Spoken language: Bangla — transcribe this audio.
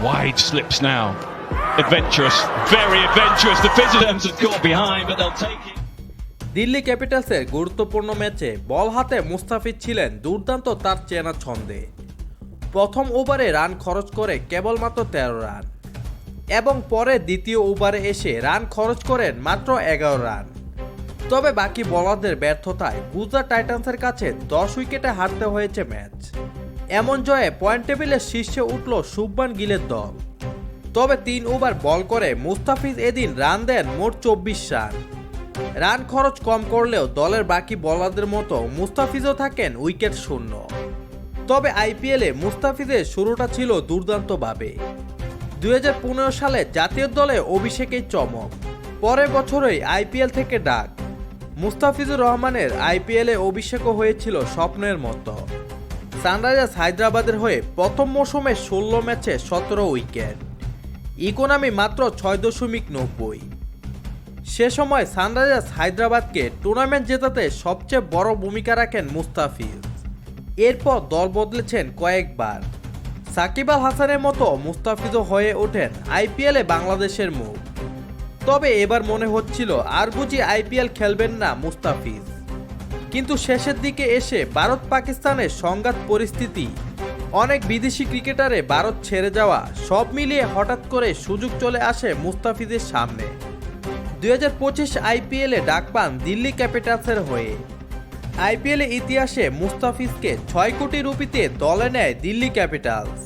wide slips now. Adventurous, very adventurous. The Visitors have got behind, but they'll take it. Delhi ক্যাপিটালসের গুরুত্বপূর্ণ ম্যাচে বল হাতে মুস্তাফিজ ছিলেন দুর্দান্ত তার চেনা ছন্দে প্রথম ওভারে রান খরচ করে কেবলমাত্র তেরো রান এবং পরে দ্বিতীয় ওভারে এসে রান খরচ করেন মাত্র এগারো রান তবে বাকি বলারদের ব্যর্থতায় গুজরাট টাইটান্সের কাছে দশ উইকেটে হারতে হয়েছে ম্যাচ এমন জয়ে পয়েন্ট টেবিলের শীর্ষে উঠল শুভমান গিলের দল। তবে তিন ওভার বল করে মুস্তাফিজ এদিন রান দেন মোট চব্বিশ রান। রান খরচ কম করলেও দলের বাকি বলারদের মতো মুস্তাফিজও থাকেন উইকেট শূন্য। তবে আইপিএলে মুস্তাফিজের শুরুটা ছিল দুর্দান্তভাবে। দু হাজার পনেরো সালে জাতীয় দলে অভিষেকেই চমক, পরের বছরই আইপিএল থেকে ডাক। মুস্তাফিজুর রহমানের আইপিএলে অভিষেকও হয়েছিল স্বপ্নের মতো। সানরাইজার্স হায়দ্রাবাদের হয়ে প্রথম মৌসুমে ষোলো ম্যাচে সতেরো উইকেট। ইকোনমি মাত্র ছয় দশমিক নব্বই। সে সময় সানরাইজার্স হায়দ্রাবাদকে টুর্নামেন্ট জেতাতে সবচেয়ে বড় ভূমিকা রাখেন মুস্তাফিজ। এরপর দল বদলেছেন কয়েকবার। সাকিব আল হাসানের মতো মুস্তাফিজও হয়ে ওঠেন আইপিএলে বাংলাদেশের মুখ। তবে এবার মনে হচ্ছিল আর বুঝি আইপিএল খেলবেন না মুস্তাফিজ। কিন্তু শেষের দিকে এসে ভারত পাকিস্তানের সংঘাত পরিস্থিতি। অনেক বিদেশি ক্রিকেটারে ভারত ছেড়ে যাওয়া সব মিলিয়ে হঠাৎ করে সুযোগ চলে আসে মুস্তাফিজের সামনে। দুই হাজার পঁচিশ আইপিএলে ডাক পান দিল্লি ক্যাপিটালসের হয়ে। আইপিএলে ইতিহাসে মুস্তাফিজকে ছয় কোটি রুপিতে দলে নেয় দিল্লি ক্যাপিটালস।